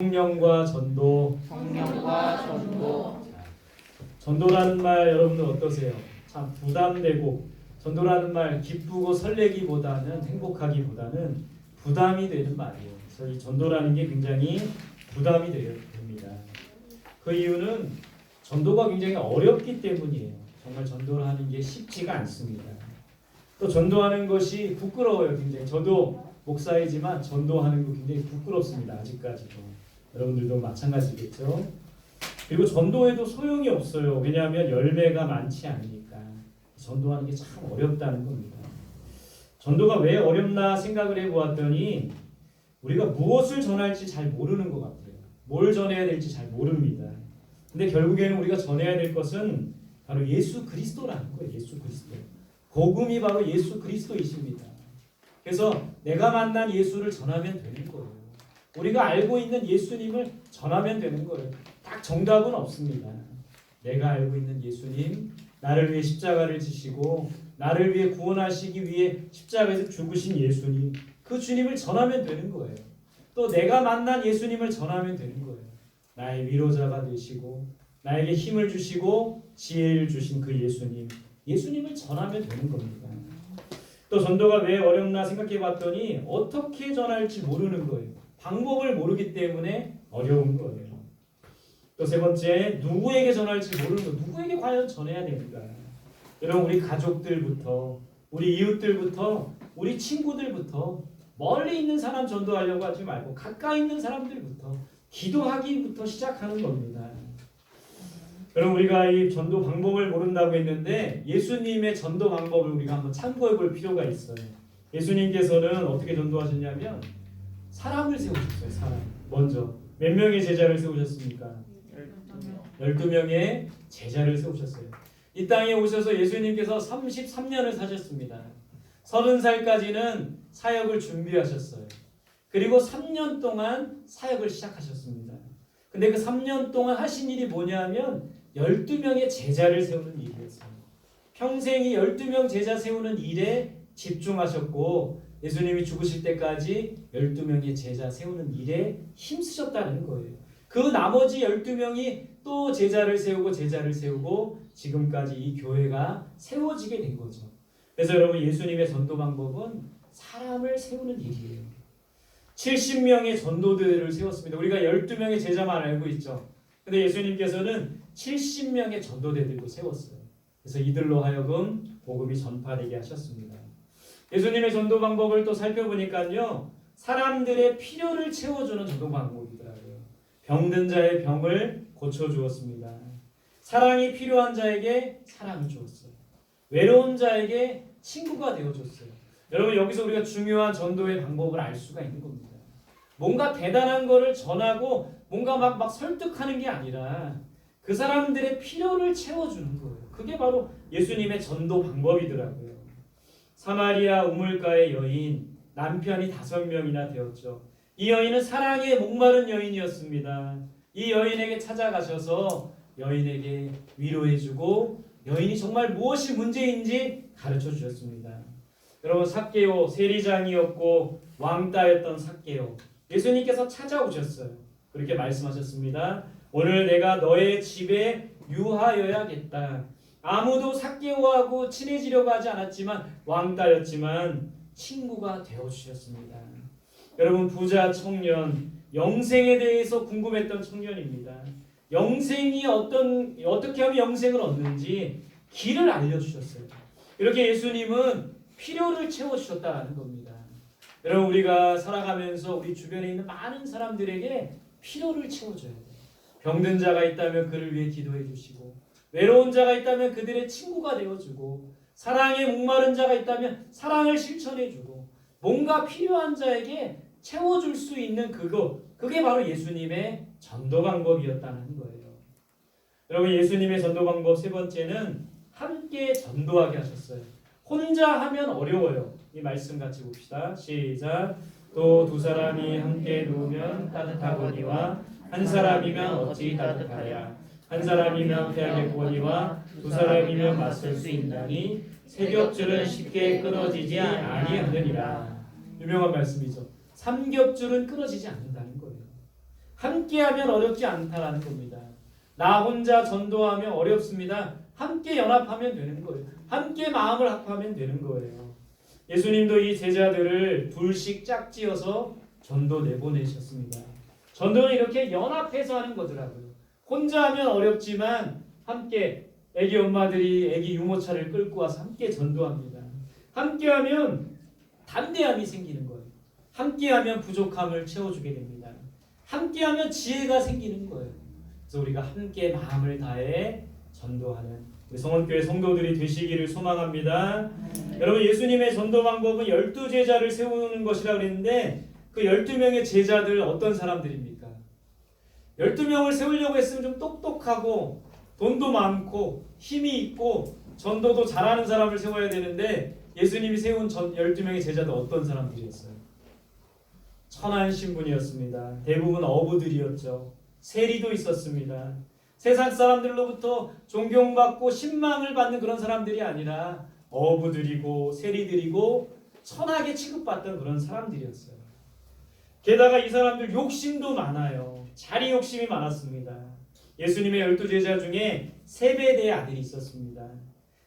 성령과 전도. 성령과 전도 전도라는 말 여러분들 어떠세요? 참 부담되고 전도라는 말 기쁘고 설레기보다는 행복하기보다는 부담이 되는 말이에요. 그래서 이 전도라는 게 굉장히 부담이 됩니다. 그 이유는 전도가 굉장히 어렵기 때문이에요. 정말 전도를 하는 게 쉽지가 않습니다. 또 전도하는 것이 부끄러워요. 굉장히 저도 목사이지만 전도하는 거 굉장히 부끄럽습니다. 아직까지도 여러분들도 마찬가지겠죠. 그리고 전도에도 소용이 없어요. 왜냐하면 열매가 많지 않으니까 전도하는 게 참 어렵다는 겁니다. 전도가 왜 어렵나 생각을 해보았더니 우리가 무엇을 전할지 잘 모르는 것 같아요. 뭘 전해야 될지 잘 모릅니다. 근데 결국에는 우리가 전해야 될 것은 바로 예수 그리스도라는 거예요. 예수 그리스도. 복음이 바로 예수 그리스도이십니다. 그래서 내가 만난 예수를 전하면 되는 거예요. 우리가 알고 있는 예수님을 전하면 되는 거예요. 딱 정답은 없습니다. 내가 알고 있는 예수님, 나를 위해 십자가를 지시고 나를 위해 구원하시기 위해 십자가에서 죽으신 예수님, 그 주님을 전하면 되는 거예요. 또 내가 만난 예수님을 전하면 되는 거예요. 나의 위로자가 되시고 나에게 힘을 주시고 지혜를 주신 그 예수님, 예수님을 전하면 되는 겁니다. 또 전도가 왜 어렵나 생각해 봤더니 어떻게 전할지 모르는 거예요. 방법을 모르기 때문에 어려운 거예요. 또 세 번째, 누구에게 전할지 모르는 거. 누구에게 과연 전해야 되는가? 여러분 우리 가족들부터 우리 이웃들부터 우리 친구들부터 멀리 있는 사람 전도하려고 하지 말고 가까이 있는 사람들부터 기도하기부터 시작하는 겁니다. 여러분 우리가 이 전도 방법을 모른다고 했는데 예수님의 전도 방법을 우리가 한번 참고해 볼 필요가 있어요. 예수님께서는 어떻게 전도하셨냐면 사람을 세우셨어요. 사람. 먼저 몇 명의 제자를 세우셨습니까? 12명의 제자를 세우셨어요. 이 땅에 오셔서 예수님께서 33년을 사셨습니다. 30살까지는 사역을 준비하셨어요. 그리고 3년 동안 사역을 시작하셨습니다. 근데 그 3년 동안 하신 일이 뭐냐면 12명의 제자를 세우는 일이었어요. 평생이 12명 제자 세우는 일에 집중하셨고 예수님이 죽으실 때까지 12명의 제자 세우는 일에 힘쓰셨다는 거예요. 그 나머지 12명이 또 제자를 세우고 제자를 세우고 지금까지 이 교회가 세워지게 된 거죠. 그래서 여러분 예수님의 전도 방법은 사람을 세우는 일이에요. 70명의 전도들을 세웠습니다. 우리가 12명의 제자만 알고 있죠. 근데 예수님께서는 70명의 전도대들도 세웠어요. 그래서 이들로 하여금 복음이 전파되게 하셨습니다. 예수님의 전도 방법을 또 살펴보니까요. 사람들의 필요를 채워주는 전도 방법이더라고요. 병든 자의 병을 고쳐주었습니다. 사랑이 필요한 자에게 사랑을 주었어요. 외로운 자에게 친구가 되어줬어요. 여러분 여기서 우리가 중요한 전도의 방법을 알 수가 있는 겁니다. 뭔가 대단한 거를 전하고 뭔가 막, 막 설득하는 게 아니라 그 사람들의 필요를 채워주는 거예요. 그게 바로 예수님의 전도 방법이더라고요. 사마리아 우물가의 여인 남편이 다섯 명이나 되었죠. 이 여인은 사랑에 목마른 여인이었습니다. 이 여인에게 찾아가셔서 여인에게 위로해주고 여인이 정말 무엇이 문제인지 가르쳐 주셨습니다. 여러분 삭개오 세리장이었고 왕따였던 삭개오 예수님께서 찾아오셨어요. 그렇게 말씀하셨습니다. 오늘 내가 너의 집에 유하여야겠다. 아무도 삭개오하고 친해지려고 하지 않았지만 왕따였지만 친구가 되어 주셨습니다. 여러분 부자 청년 영생에 대해서 궁금했던 청년입니다. 영생이 어떤 어떻게 하면 영생을 얻는지 길을 알려 주셨어요. 이렇게 예수님은 필요를 채워 주셨다라는 겁니다. 여러분 우리가 살아가면서 우리 주변에 있는 많은 사람들에게 필요를 채워 줘야 돼요. 병든 자가 있다면 그를 위해 기도해 주시고 외로운 자가 있다면 그들의 친구가 되어 주고 사랑에 목마른 자가 있다면 사랑을 실천해 주고 뭔가 필요한 자에게 채워 줄 수 있는 그거 그게 바로 예수님의 전도 방법이었다는 거예요. 여러분 예수님의 전도 방법 세 번째는 함께 전도하게 하셨어요. 혼자 하면 어려워요. 이 말씀 같이 봅시다. 시작. 또 두 사람이 함께 누우면 따뜻하거니와 한 사람이면 어찌 따뜻하랴. 한 사람이면 패하겠거니와 두 사람이면 맞설 수 있나니 세 겹줄은 쉽게 끊어지지 아니하느니라. 유명한 말씀이죠. 삼겹줄은 끊어지지 않는다는 거예요. 함께하면 어렵지 않다라는 겁니다. 나 혼자 전도하면 어렵습니다. 함께 연합하면 되는 거예요. 함께 마음을 합하면 되는 거예요. 예수님도 이 제자들을 둘씩 짝지어서 전도 내보내셨습니다. 전도는 이렇게 연합해서 하는 거더라고요. 혼자 하면 어렵지만 함께 애기 엄마들이 애기 유모차를 끌고 와서 함께 전도합니다. 함께 하면 담대함이 생기는 거예요. 함께 하면 부족함을 채워주게 됩니다. 함께 하면 지혜가 생기는 거예요. 그래서 우리가 함께 마음을 다해 전도하는 우리 성원교회 성도들이 되시기를 소망합니다. 여러분 예수님의 전도 방법은 열두 제자를 세우는 것이라 그랬는데 그 열두 명의 제자들 어떤 사람들입니까? 열두 명을 세우려고 했으면 좀 똑똑하고 돈도 많고 힘이 있고 전도도 잘하는 사람을 세워야 되는데 예수님이 세운 전 12명의 제자도 어떤 사람들이었어요? 천한 신분이었습니다. 대부분 어부들이었죠. 세리도 있었습니다. 세상 사람들로부터 존경받고 신망을 받는 그런 사람들이 아니라 어부들이고 세리들이고 천하게 취급받던 그런 사람들이었어요. 게다가 이 사람들 욕심도 많아요. 자리 욕심이 많았습니다. 예수님의 열두 제자 중에 세베대의 아들이 있었습니다.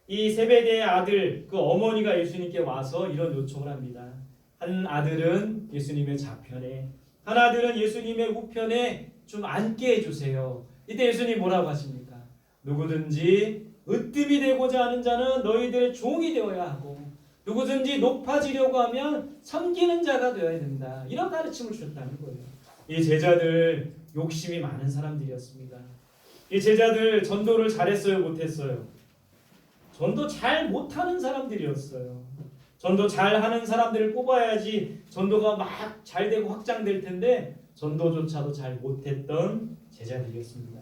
이 세베대의 아들 그 어머니가 예수님께 와서 이런 요청을 합니다. 한 아들은 예수님의 좌편에, 한 아들은 예수님의 우편에 좀 앉게 해주세요. 이때 예수님 뭐라고 하십니까? 누구든지 으뜸이 되고자 하는 자는 너희들의 종이 되어야 하고 누구든지 높아지려고 하면 섬기는 자가 되어야 된다. 이런 가르침을 주셨다는 거예요. 이 제자들 욕심이 많은 사람들이었습니다. 이 제자들 전도를 잘했어요, 못했어요? 전도 잘 못하는 사람들이었어요. 전도 잘하는 사람들을 뽑아야지 전도가 막 잘 되고 확장될 텐데 전도조차도 잘 못했던 제자들이었습니다.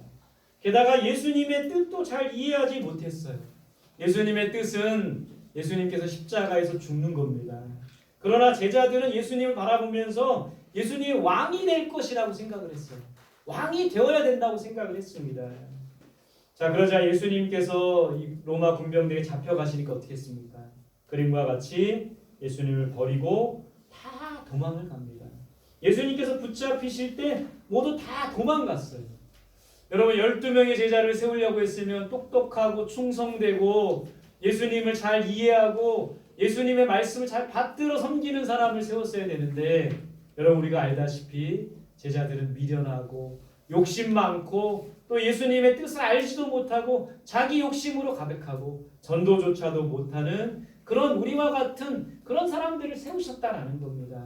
게다가 예수님의 뜻도 잘 이해하지 못했어요. 예수님의 뜻은 예수님께서 십자가에서 죽는 겁니다. 그러나 제자들은 예수님을 바라보면서 예수님이 왕이 될 것이라고 생각을 했어요. 왕이 되어야 된다고 생각을 했습니다. 자 그러자 예수님께서 이 로마 군병들에 잡혀가시니까 어떻게 했습니까? 그림과 같이 예수님을 버리고 다 도망을 갑니다. 예수님께서 붙잡히실 때 모두 다 도망갔어요. 여러분 12명의 제자를 세우려고 했으면 똑똑하고 충성되고 예수님을 잘 이해하고 예수님의 말씀을 잘 받들어 섬기는 사람을 세웠어야 되는데 여러분 우리가 알다시피 제자들은 미련하고 욕심 많고 또 예수님의 뜻을 알지도 못하고 자기 욕심으로 가득하고 전도조차도 못하는 그런 우리와 같은 그런 사람들을 세우셨다라는 겁니다.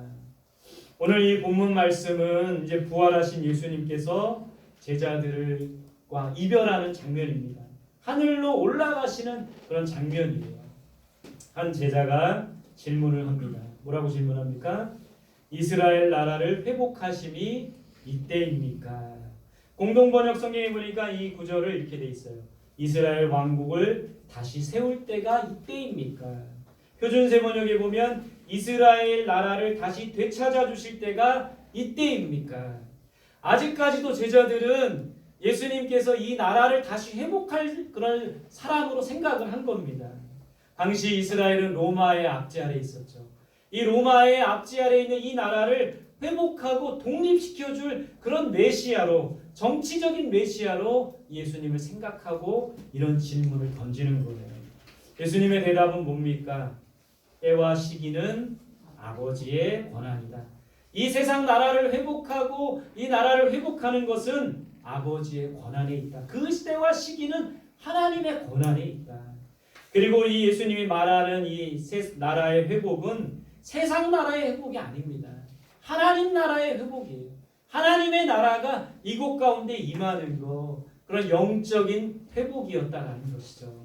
오늘 이 본문 말씀은 이제 부활하신 예수님께서 제자들과 이별하는 장면입니다. 하늘로 올라가시는 그런 장면이에요. 한 제자가 질문을 합니다. 뭐라고 질문합니까? 이스라엘 나라를 회복하심이 이때입니까? 공동 번역 성경에 보니까 이 구절을 이렇게 돼 있어요. 이스라엘 왕국을 다시 세울 때가 이때입니까? 표준세 번역에 보면 이스라엘 나라를 다시 되찾아 주실 때가 이때입니까? 아직까지도 제자들은 예수님께서 이 나라를 다시 회복할 그런 사람으로 생각을 한 겁니다. 당시 이스라엘은 로마의 압제 아래 있었죠. 이 로마의 압제 아래 있는 이 나라를 회복하고 독립시켜 줄 그런 메시아로 정치적인 메시아로 예수님을 생각하고 이런 질문을 던지는 거예요. 예수님의 대답은 뭡니까? 때와 시기는 아버지의 권한이다. 이 세상 나라를 회복하고 이 나라를 회복하는 것은 아버지의 권한에 있다. 그 때와 시기는 하나님의 권한에 있다. 그리고 이 예수님이 말하는 이 세 나라의 회복은 세상 나라의 회복이 아닙니다. 하나님 나라의 회복이에요. 하나님의 나라가 이곳 가운데 임하는 거 그런 영적인 회복이었다라는 것이죠.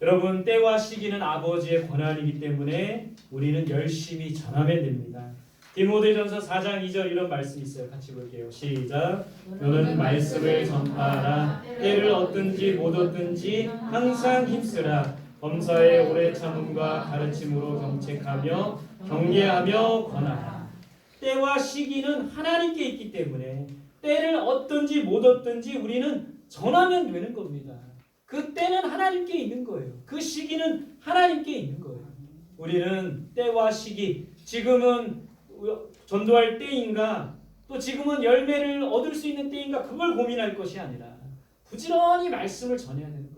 여러분 때와 시기는 아버지의 권한이기 때문에 우리는 열심히 전하면 됩니다. 디모데전서 4장 2절 이런 말씀이 있어요. 같이 볼게요. 시작. 너는 말씀을 전파하라. 때를 얻든지 못 얻든지 항상 힘쓰라. 범사의 오래 참음과 가르침으로 경책하며 경계하며 권하라. 때와 시기는 하나님께 있기 때문에 때를 얻든지 못 얻든지 우리는 전하면 되는 겁니다. 그 때는 하나님께 있는 거예요. 그 시기는 하나님께 있는 거예요. 우리는 때와 시기 지금은 전도할 때인가 또 지금은 열매를 얻을 수 있는 때인가 그걸 고민할 것이 아니라 부지런히 말씀을 전해야 되는.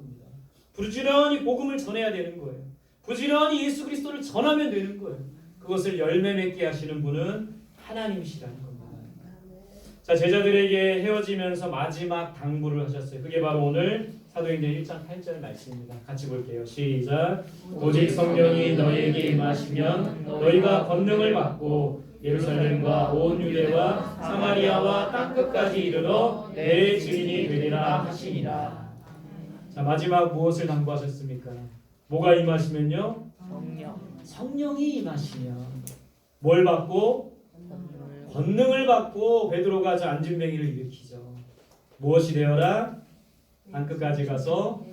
부지런히 복음을 전해야 되는 거예요. 부지런히 예수 그리스도를 전하면 되는 거예요. 그것을 열매 맺게 하시는 분은 하나님이시라는 겁니다. 자 제자들에게 헤어지면서 마지막 당부를 하셨어요. 그게 바로 오늘 사도행전 1장 8절 말씀입니다. 같이 볼게요. 시작. 오직 성령이 너희에게 임하시면 너희가 권능을 받고 예루살렘과 온 유대와 사마리아와 땅 끝까지 이르러 내 증인이 되리라 하시니라. 자 마지막 무엇을 당부하셨습니까? 뭐가 임하시면요? 성령 성령이 임하시면 뭘 받고 권능을 받고 베드로가 저 안진뱅이를 일으키죠. 무엇이 되어라? 땅 끝까지 가서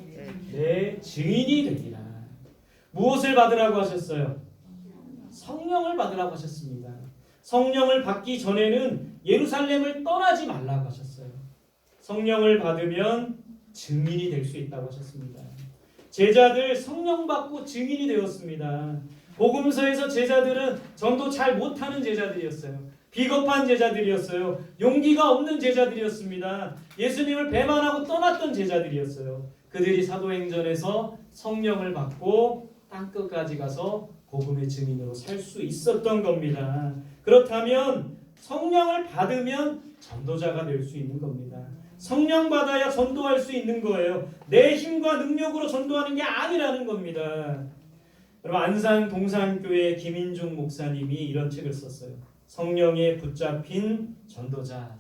내 증인이 되리라. 무엇을 받으라고 하셨어요? 성령을 받으라고 하셨습니다. 성령을 받기 전에는 예루살렘을 떠나지 말라고 하셨어요. 성령을 받으면 증인이 될 수 있다고 하셨습니다. 제자들 성령 받고 증인이 되었습니다. 복음서에서 제자들은 전도 잘 못하는 제자들이었어요. 비겁한 제자들이었어요. 용기가 없는 제자들이었습니다. 예수님을 배반하고 떠났던 제자들이었어요. 그들이 사도행전에서 성령을 받고 땅끝까지 가서 복음의 증인으로 살 수 있었던 겁니다. 그렇다면 성령을 받으면 전도자가 될 수 있는 겁니다. 성령 받아야 전도할 수 있는 거예요. 내 힘과 능력으로 전도하는 게 아니라는 겁니다. 여러분 안산 동산교회 김인중 목사님이 이런 책을 썼어요. 성령에 붙잡힌 전도자.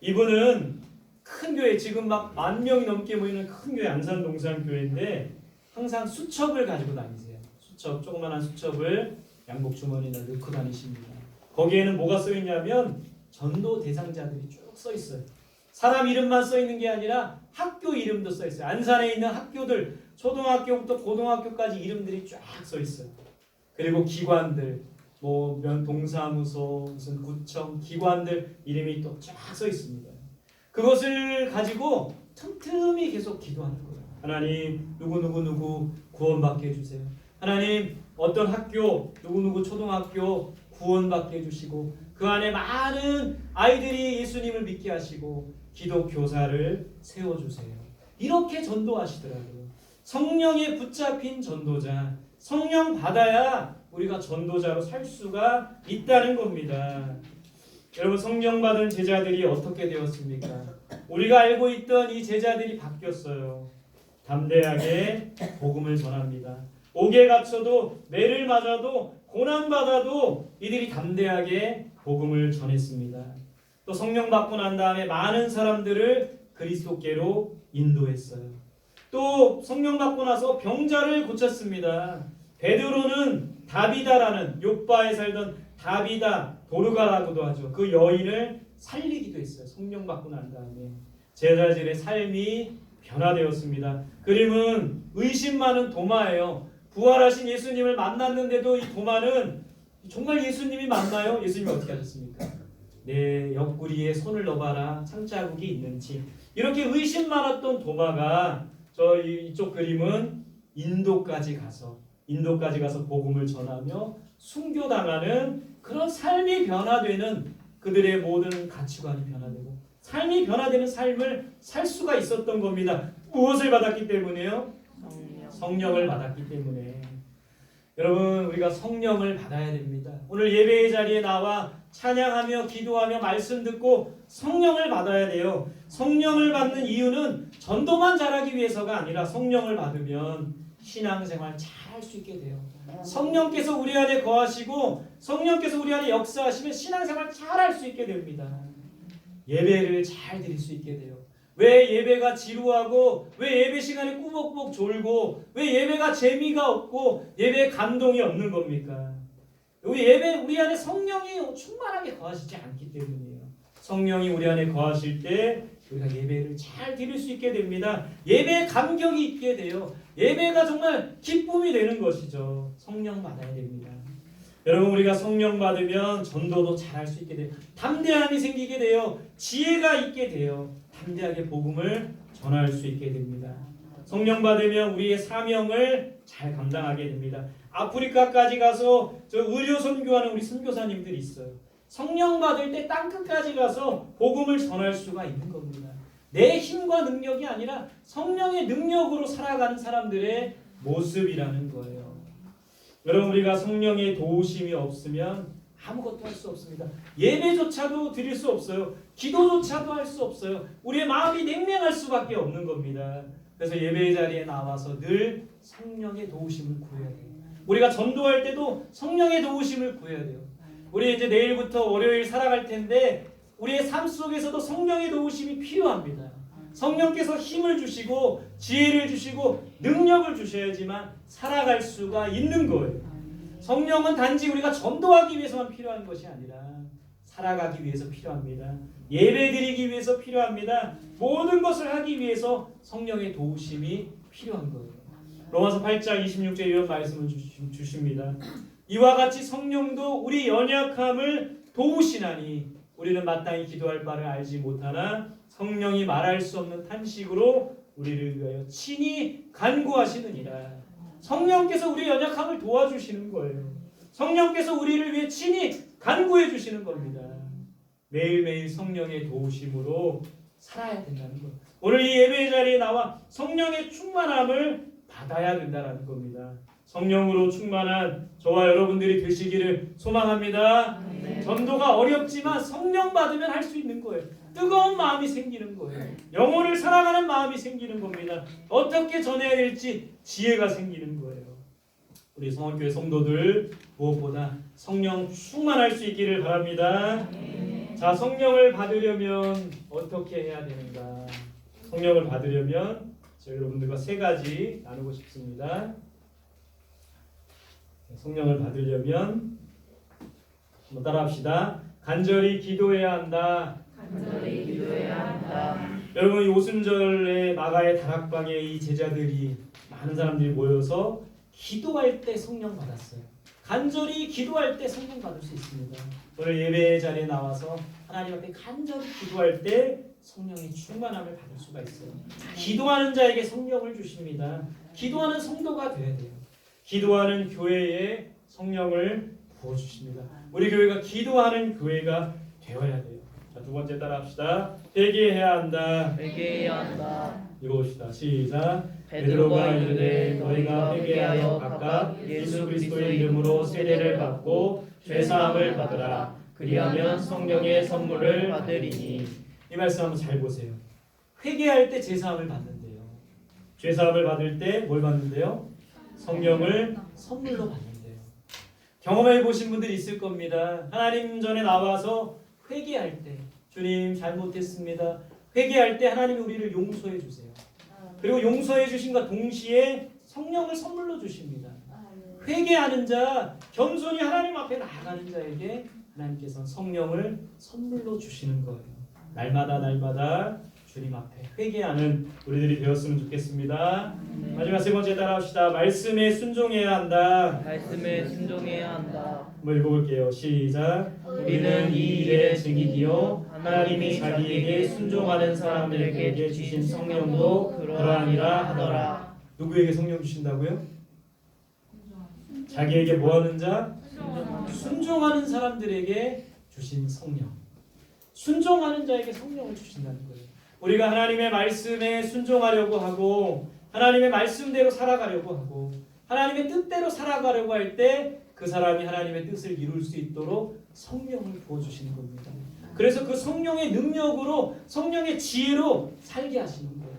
이분은 큰 교회 지금 막 만 명이 넘게 모이는 큰 교회 안산 동산교회인데 항상 수첩을 가지고 다니세요. 수첩 조그만한 수첩을 양복 주머니에 넣고 다니십니다. 거기에는 뭐가 써 있냐면 전도 대상자들이 쭉 써 있어요. 사람 이름만 써 있는 게 아니라 학교 이름도 써 있어요. 안산에 있는 학교들 초등학교부터 고등학교까지 이름들이 쫙 써 있어요. 그리고 기관들 뭐면 동사무소 무슨 구청 기관들 이름이 또 쫙 써 있습니다. 그것을 가지고 틈틈이 계속 기도하는 거예요. 하나님 누구 누구 누구 구원받게 해주세요. 하나님 어떤 학교 누구 누구 초등학교 구원받게 해주시고 그 안에 많은 아이들이 예수님을 믿게 하시고 기독 교사를 세워주세요. 이렇게 전도하시더라고요. 성령에 붙잡힌 전도자, 성령 받아야 우리가 전도자로 살 수가 있다는 겁니다. 여러분 성령 받은 제자들이 어떻게 되었습니까? 우리가 알고 있던 이 제자들이 바뀌었어요. 담대하게 복음을 전합니다. 옥에 갇혀도 매를 맞아도 고난 받아도 이들이 담대하게 복음을 전했습니다. 또 성령 받고 난 다음에 많은 사람들을 그리스도께로 인도했어요. 또 성령 받고 나서 병자를 고쳤습니다. 베드로는 다비다라는 요바에 살던 다비다 도르가라고도 하죠. 그 여인을 살리기도 했어요. 성령 받고 난 다음에 제자들의 삶이 변화되었습니다. 그림은 의심 많은 도마예요. 부활하신 예수님을 만났는데도 이 도마는 정말 예수님이 맞나요? 예수님이 어떻게 하셨습니까? 내 옆구리에 손을 넣어봐라 창자국이 있는지 이렇게 의심 많았던 도마가 저 이- 이쪽 그림은 인도까지 가서 인도까지 가서 복음을 전하며 순교당하는 그런 삶이 변화되는 그들의 모든 가치관이 변화되고 삶이 변화되는 삶을 살 수가 있었던 겁니다. 무엇을 받았기 때문에요? 성령 성령을 받았기 때문에 여러분 우리가 성령을 받아야 됩니다. 오늘 예배의 자리에 나와 찬양하며 기도하며 말씀 듣고 성령을 받아야 돼요. 성령을 받는 이유는 전도만 잘하기 위해서가 아니라 성령을 받으면 신앙생활 잘 할 수 있게 돼요. 성령께서 우리 안에 거하시고 성령께서 우리 안에 역사하시면 신앙생활 잘 할 수 있게 됩니다. 예배를 잘 드릴 수 있게 돼요. 왜 예배가 지루하고 왜 예배 시간이 꾸벅꾸벅 졸고 왜 예배가 재미가 없고 예배에 감동이 없는 겁니까? 우리 예배 우리 안에 성령이 충만하게 거하시지 않기 때문이에요. 성령이 우리 안에 거하실 때 우리가 예배를 잘 드릴 수 있게 됩니다. 예배에 감격이 있게 돼요. 예배가 정말 기쁨이 되는 것이죠. 성령 받아야 됩니다. 여러분 우리가 성령 받으면 전도도 잘할 수 있게 돼요. 담대함이 생기게 돼요. 지혜가 있게 돼요. 담대하게 복음을 전할 수 있게 됩니다. 성령 받으면 우리의 사명을 잘 감당하게 됩니다. 아프리카까지 가서 저 의료 선교하는 우리 선교사님들이 있어요. 성령 받을 때 땅 끝까지 가서 복음을 전할 수가 있는 겁니다. 내 힘과 능력이 아니라 성령의 능력으로 살아가는 사람들의 모습이라는 거예요. 여러분 우리가 성령의 도우심이 없으면 아무것도 할 수 없습니다. 예배조차도 드릴 수 없어요. 기도조차도 할 수 없어요. 우리의 마음이 냉랭할 수밖에 없는 겁니다. 그래서 예배 자리에 나와서 늘 성령의 도우심을 구해야 돼요. 우리가 전도할 때도 성령의 도우심을 구해야 돼요. 우리 이제 내일부터 월요일 살아갈 텐데 우리의 삶 속에서도 성령의 도우심이 필요합니다. 성령께서 힘을 주시고 지혜를 주시고 능력을 주셔야지만 살아갈 수가 있는 거예요. 성령은 단지 우리가 전도하기 위해서만 필요한 것이 아니라 살아가기 위해서 필요합니다. 예배드리기 위해서 필요합니다. 모든 것을 하기 위해서 성령의 도우심이 필요한 거예요. 로마서 8장 26절 이런 말씀을 주십니다. 이와 같이 성령도 우리 연약함을 도우시나니 우리는 마땅히 기도할 바를 알지 못하나 성령이 말할 수 없는 탄식으로 우리를 위하여 친히 간구하시느니라. 성령께서 우리 연약함을 도와주시는 거예요. 성령께서 우리를 위해 친히 간구해 주시는 겁니다. 매일매일 성령의 도우심으로 살아야 된다는 것. 오늘 이 예배 자리에 나와 성령의 충만함을 받아야 된다는 겁니다. 성령으로 충만한 저와 여러분들이 되시기를 소망합니다. 전도가 어렵지만 성령 받으면 할 수 있는 거예요. 뜨거운 마음이 생기는 거예요. 영혼을 사랑하는 마음이 생기는 겁니다. 어떻게 전해야 될지 지혜가 생기는 거예요. 우리 성원교회 성도들 무엇보다 성령 충만할 수 있기를 바랍니다. 자, 성령을 받으려면 어떻게 해야 되는가? 성령을 받으려면 저 여러분들과 세 가지 나누고 싶습니다. 성령을 받으려면 따라합시다. 간절히 기도해야 한다. 간절히 기도해야 한다. 여러분 이 오순절에 마가의 다락방에 이 제자들이 많은 사람들이 모여서 기도할 때 성령 받았어요. 간절히 기도할 때 성령 받을 수 있습니다. 오늘 예배 자리에 나와서 하나님 앞에 간절히 기도할 때 성령의 충만함을 받을 수가 있어요. 기도하는 자에게 성령을 주십니다. 기도하는 성도가 돼야 돼요. 기도하는 교회에 성령을 부어 주십니다. 우리 교회가 기도하는 교회가 되어야 돼요. 자, 두 번째 따라합시다. 회개해야 한다. 회개해야 한다. 읽어봅시다. 시작. 베드로가 이르되 너희가 회개하여 각각 예수 그리스도의 이름으로 세례를 받고 죄 사함을 받으라. 그리하면 성령의 선물을 받으리니. 이 말씀 한번 잘 보세요. 회개할 때 제사함을 받는데요. 죄 사함을 받을 때 뭘 받는데요? 성령을 선물로 받는데요. 경험해 보신 분들이 있을 겁니다. 하나님 전에 나와서 회개할 때 주님 잘못했습니다. 회개할 때 하나님이 우리를 용서해 주세요. 그리고 용서해 주신과 동시에 성령을 선물로 주십니다. 회개하는 자, 겸손히 하나님 앞에 나아가는 자에게 하나님께서 성령을 선물로 주시는 거예요. 날마다 날마다 주님 앞에 회개하는 우리들이 되었으면 좋겠습니다. 마지막 세 번째 따라합시다. 말씀에 순종해야 한다. 말씀에 순종해야 한다. 한번 읽어볼게요. 시작. 우리는 이 일의 증인이요 하나님이 자기에게 순종하는 사람들에게 주신 성령도 그러하니라 하더라. 누구에게 성령 주신다고요? 자기에게 뭐하는 자? 순종하는 사람들에게 주신 성령. 순종하는 자에게 성령을 주신다는 거예요. 우리가 하나님의 말씀에 순종하려고 하고 하나님의 말씀대로 살아가려고 하고 하나님의 뜻대로 살아가려고 할 때 그 사람이 하나님의 뜻을 이룰 수 있도록 성령을 부어 주시는 겁니다. 그래서 그 성령의 능력으로 성령의 지혜로 살게 하시는 거예요.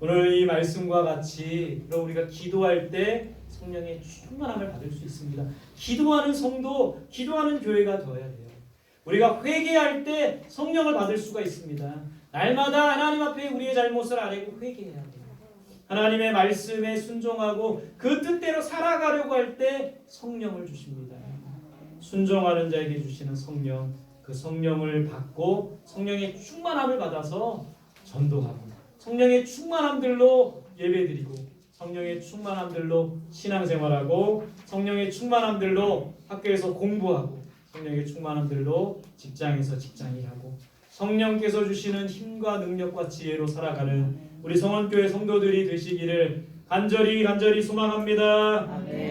오늘 이 말씀과 같이 우리가 기도할 때 성령의 충만함을 받을 수 있습니다. 기도하는 성도, 기도하는 교회가 되어야 돼요. 우리가 회개할 때 성령을 받을 수가 있습니다. 날마다 하나님 앞에 우리의 잘못을 아뢰고 회개해야 돼요. 하나님의 말씀에 순종하고 그 뜻대로 살아가려고 할 때 성령을 주십니다. 순종하는 자에게 주시는 성령, 그 성령을 받고 성령의 충만함을 받아서 전도하고 성령의 충만함들로 예배드리고 성령의 충만함들로 신앙생활하고 성령의 충만함들로 학교에서 공부하고 성령의 충만함들로 직장에서 직장일하고 성령께서 주시는 힘과 능력과 지혜로 살아가는 우리 성원교회 성도들이 되시기를 간절히 간절히 소망합니다. 아멘.